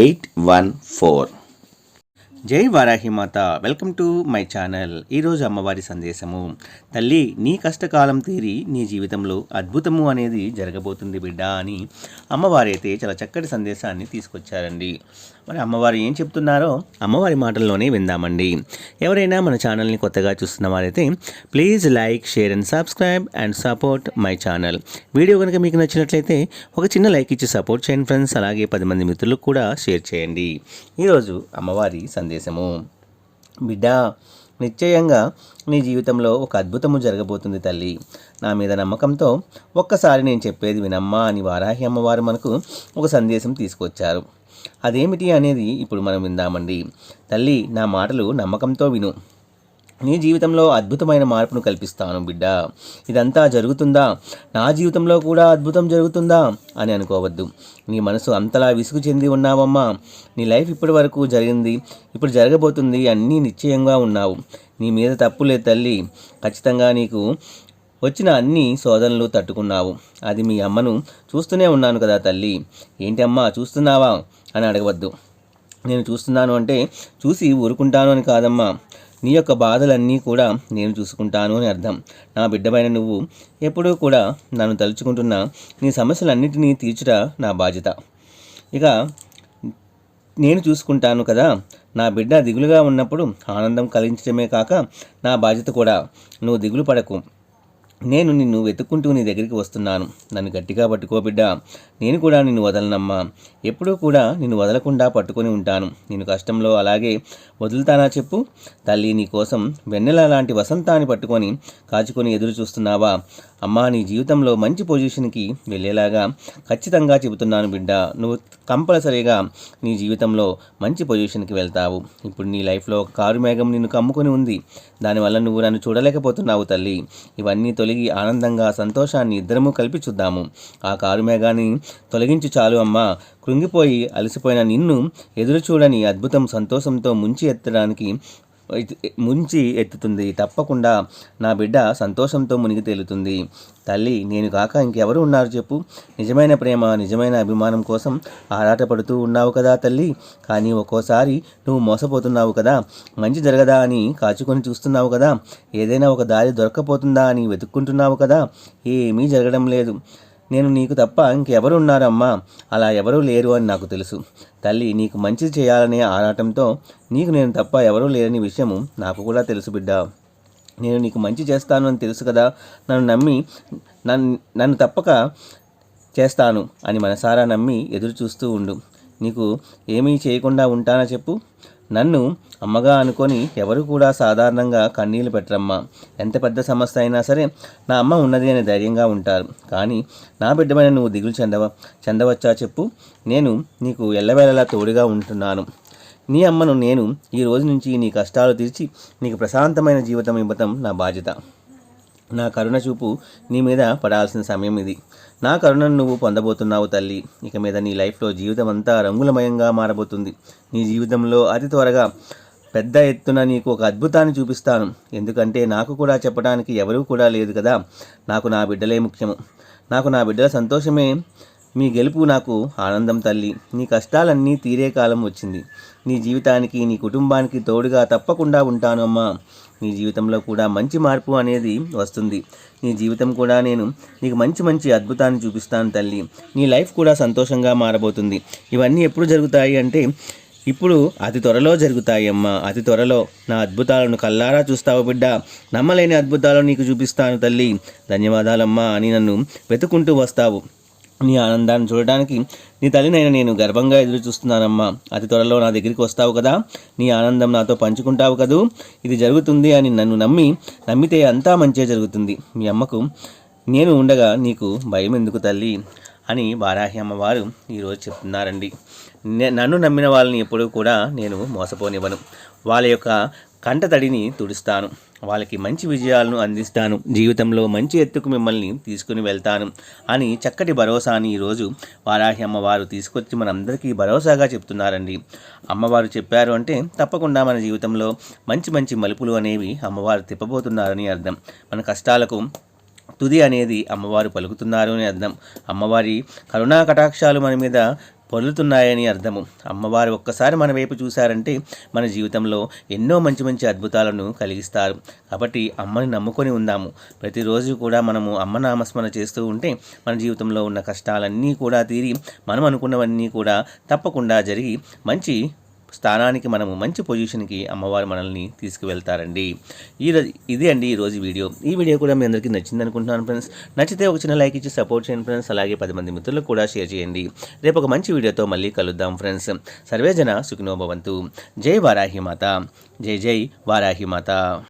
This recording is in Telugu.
eight one four. జై Varahimata welcome to my channel. ఈరోజు అమ్మవారి సందేశము తల్లి నీ కష్టకాలం తీరి నీ జీవితంలో అద్భుతము అనేది జరగబోతుంది బిడ్డ అని అమ్మవారైతే చాలా చక్కటి సందేశాన్ని తీసుకొచ్చారండి. మరి అమ్మవారు ఏం చెప్తున్నారో అమ్మవారి మాటల్లోనే విందామండి. ఎవరైనా మన ఛానల్ని కొత్తగా చూస్తున్న వారైతే please like share and subscribe and support my channel. Video కనుక మీకు నచ్చినట్లయితే ఒక చిన్న లైక్ ఇచ్చి సపోర్ట్ చేయండి ఫ్రెండ్స్. అలాగే పది మంది మిత్రులకు కూడా షేర్ చేయండి. ఈరోజు అమ్మవారి సందేశము. బిడ్డ నిశ్చయంగా నీ జీవితంలో ఒక అద్భుతము జరగబోతుంది తల్లి. నా మీద నమ్మకంతో ఒక్కసారి నేను చెప్పేది వినమ్మా అని వారాహి అమ్మవారు మనకు ఒక సందేశం తీసుకొచ్చారు. అదేమిటి అనేది ఇప్పుడు మనం విందామండి. తల్లి నా మాటలు నమ్మకంతో విను. నీ జీవితంలో అద్భుతమైన మార్పును కల్పిస్తాను బిడ్డ. ఇదంతా జరుగుతుందా? నా జీవితంలో కూడా అద్భుతం జరుగుతుందా? అని అనుకోవద్దు. నీ మనసు అంతలా విసుగు చెంది ఉన్నావమ్మా. నీ లైఫ్ ఇప్పటి వరకు జరిగింది ఇప్పుడు జరగబోతుంది అన్నీ నిశ్చయంగా ఉన్నావు. నీ మీద తప్పులే తల్లి. ఖచ్చితంగా నీకు వచ్చిన అన్ని శోధనలు తట్టుకున్నావు. అది మీ అమ్మను చూస్తూనే ఉన్నాను కదా తల్లి. ఏంటి అమ్మా చూస్తున్నావా? అని అడగవద్దు. నేను చూస్తున్నాను అంటే చూసి ఊరుకుంటాను అని కాదమ్మా. నీ యొక్క బాధలన్నీ కూడా నేను చూసుకుంటాను అని అర్థం. నా బిడ్డమైన నువ్వు ఎప్పుడూ కూడా నన్ను తలుచుకుంటున్న నీ సమస్యలన్నిటినీ తీర్చుట నా బాధ్యత. ఇక నేను చూసుకుంటాను కదా. నా బిడ్డ దిగులుగా ఉన్నప్పుడు ఆనందం కలిగించడమే కాక నా బాధ్యత కూడా. నువ్వు దిగులు పడకు. నేను నిన్ను వెతుక్కుంటూ నీ దగ్గరికి వస్తున్నాను. నన్ను గట్టిగా పట్టుకో బిడ్డ. నేను కూడా నిన్ను వదలనమ్మా. ఎప్పుడూ కూడా నిన్ను వదలకుండా పట్టుకొని ఉంటాను. నేను కష్టంలో అలాగే వదులుతానా చెప్పు? తల్లి నీ కోసం వెన్నెల లాంటి వసంతాన్ని పట్టుకొని కాచుకొని ఎదురు చూస్తున్నావా? అమ్మా నీ జీవితంలో మంచి పొజిషన్కి వెళ్ళేలాగా ఖచ్చితంగా చెబుతున్నాను బిడ్డ. నువ్వు కంపల్సరీగా నీ జీవితంలో మంచి పొజిషన్కి వెళ్తావు. ఇప్పుడు నీ లైఫ్లో కారు మేఘం నిన్ను కమ్ముకొని ఉంది. దానివల్ల నువ్వు నన్ను చూడలేకపోతున్నావు తల్లి. ఇవన్నీ తొలి కలిగి ఆనందంగా సంతోషాన్ని ఇద్దరము కలిపి చూద్దాము. ఆ కారు మేఘాన్ని తొలగించి చాలు అమ్మా. కృంగిపోయి అలసిపోయిన నిన్ను ఎదురు చూడని అద్భుతం సంతోషంతో ముంచి ఎత్తడానికి ముంచి ఎత్తుతుంది. తప్పకుండా నా బిడ్డ సంతోషంతో మునిగి తేలుతుంది. తల్లి నేను కాక ఇంకెవరు ఉన్నారు చెప్పు. నిజమైన ప్రేమ నిజమైన అభిమానం కోసం ఆరాటపడుతూ ఉన్నావు కదా తల్లి. కానీ ఒక్కోసారి నువ్వు మోసపోతున్నావు కదా. మంచి జరగదా అని కాచుకొని చూస్తున్నావు కదా. ఏదైనా ఒక దారి దొరకపోతుందా అని వెతుక్కుంటున్నావు కదా. ఏమీ జరగడం లేదు. నేను నీకు తప్ప ఇంకెవరు ఉన్నారమ్మా అలా ఎవరూ లేరు అని నాకు తెలుసు. తల్లి నీకు మంచి చేయాలనే ఆరాటంతో నీకు నేను తప్ప ఎవరూ లేరని విషయము నాకు కూడా తెలుసు బిడ్డ. నేను నీకు మంచి చేస్తాను అని తెలుసు కదా? నన్ను నమ్మి నన్ను నన్ను తప్పక చేస్తాను అని మనసారా నమ్మి ఎదురు చూస్తూ ఉండు. నీకు ఏమీ చేయకుండా ఉంటానా చెప్పు? నన్ను అమ్మగా అనుకొని ఎవరు కూడా సాధారణంగా కన్నీళ్ళు పెట్టరమ్మా. ఎంత పెద్ద సమస్య అయినా సరే నా అమ్మ ఉన్నది అనే ధైర్యంగా ఉంటారు. కానీ నా బిడ్డమైన నువ్వు దిగులు చెందవ చెందవచ్చా చెప్పు. నేను నీకు ఎల్లవేళలా తోడుగా ఉంటున్నాను. నీ అమ్మను నేను ఈ రోజు నుంచి నీ కష్టాలు తీర్చి నీకు ప్రశాంతమైన జీవితం ఇవ్వటం నా బాధ్యత. నా కరుణ చూపు నీ మీద పడాల్సిన సమయం ఇది. నా కరుణను నువ్వు పొందబోతున్నావు తల్లి. ఇక మీద నీ లైఫ్లో జీవితం అంతా రంగులమయంగా మారబోతుంది. నీ జీవితంలో అతి త్వరగా పెద్ద ఎత్తున నీకు ఒక అద్భుతాన్ని చూపిస్తాను. ఎందుకంటే నాకు కూడా చెప్పడానికి ఎవరూ కూడా లేదు కదా. నాకు నా బిడ్డలే ముఖ్యము. నాకు నా బిడ్డల సంతోషమే. మీ గెలుపు నాకు ఆనందం తల్లి. నీ కష్టాలన్నీ తీరే కాలం వచ్చింది. నీ జీవితానికి నీ కుటుంబానికి తోడుగా తప్పకుండా ఉంటాను అమ్మా నీ జీవితంలో కూడా మంచి మార్పు అనేది వస్తుంది. నీ జీవితం కూడా నేను నీకు మంచి మంచి అద్భుతాన్ని చూపిస్తాను తల్లి. నీ లైఫ్ కూడా సంతోషంగా మారబోతుంది. ఇవన్నీ ఎప్పుడు జరుగుతాయి అంటే ఇప్పుడు అతి త్వరలో జరుగుతాయి అమ్మా. అతి త్వరలో నా అద్భుతాలను కల్లారా చూస్తావు బిడ్డ. నమ్మలేని అద్భుతాలను నీకు చూపిస్తాను తల్లి. ధన్యవాదాలమ్మా అని నన్ను వెతుకుంటూ వస్తావు. నీ ఆనందాన్ని చూడడానికి నీ తల్లినైనా నేను గర్వంగా ఎదురు చూస్తున్నానమ్మా అతి త్వరలో నా దగ్గరికి వస్తావు కదా. నీ ఆనందం నాతో పంచుకుంటావు కదూ. ఇది జరుగుతుంది అని నన్ను నమ్మి నమ్మితే అంతా మంచిగా జరుగుతుంది. మీ అమ్మకు నేను ఉండగా నీకు భయం ఎందుకు తల్లి? అని వారాహి అమ్మవారు ఈరోజు చెప్తున్నారండి. నన్ను నమ్మిన వాళ్ళని ఎప్పుడూ కూడా నేను మోసపోనివ్వను. వాళ్ళ యొక్క కంట తడిని తుడుస్తాను. వాళ్ళకి మంచి విజయాలను అందిస్తాను. జీవితంలో మంచి ఎత్తుకు మిమ్మల్ని తీసుకుని వెళ్తాను అని చక్కటి భరోసాని ఈరోజు వారాహి అమ్మవారు తీసుకొచ్చి మనందరికీ భరోసాగా చెప్తున్నారండి. అమ్మవారు చెప్పారు అంటే తప్పకుండా మన జీవితంలో మంచి మంచి మలుపులు అనేవి అమ్మవారు తిప్పబోతున్నారని అర్థం. మన కష్టాలకు తుది అనేది అమ్మవారు పలుకుతున్నారు అని అర్థం. అమ్మవారి కరుణా కటాక్షాలు మన మీద పొందుతున్నాయని అర్థము. అమ్మవారు ఒక్కసారి మన వైపు చూశారంటే మన జీవితంలో ఎన్నో మంచి మంచి అద్భుతాలను కలిగిస్తారు. కాబట్టి అమ్మని నమ్ముకొని ఉందాము. ప్రతిరోజు కూడా మనము అమ్మ నామస్మరణ చేస్తూ ఉంటే మన జీవితంలో ఉన్న కష్టాలన్నీ కూడా తీరి మనం అనుకున్నవన్నీ కూడా తప్పకుండా జరిగి మంచి స్థానానికి మనము మంచి పొజిషన్కి అమ్మవారు మనల్ని తీసుకువెళ్తారండి. ఈ ఇది అండి ఈరోజు వీడియో. ఈ వీడియో కూడా మీ అందరికీ నచ్చింది అనుకుంటున్నాను ఫ్రెండ్స్. నచ్చితే ఒక చిన్న లైక్ ఇచ్చి సపోర్ట్ చేయండి ఫ్రెండ్స్. అలాగే పది మంది మిత్రులకు కూడా షేర్ చేయండి. రేపు ఒక మంచి వీడియోతో మళ్ళీ కలుద్దాం ఫ్రెండ్స్. సర్వేజన సుఖినోభవంతు జై వారాహి మాత. జై జై వారాహి మాత.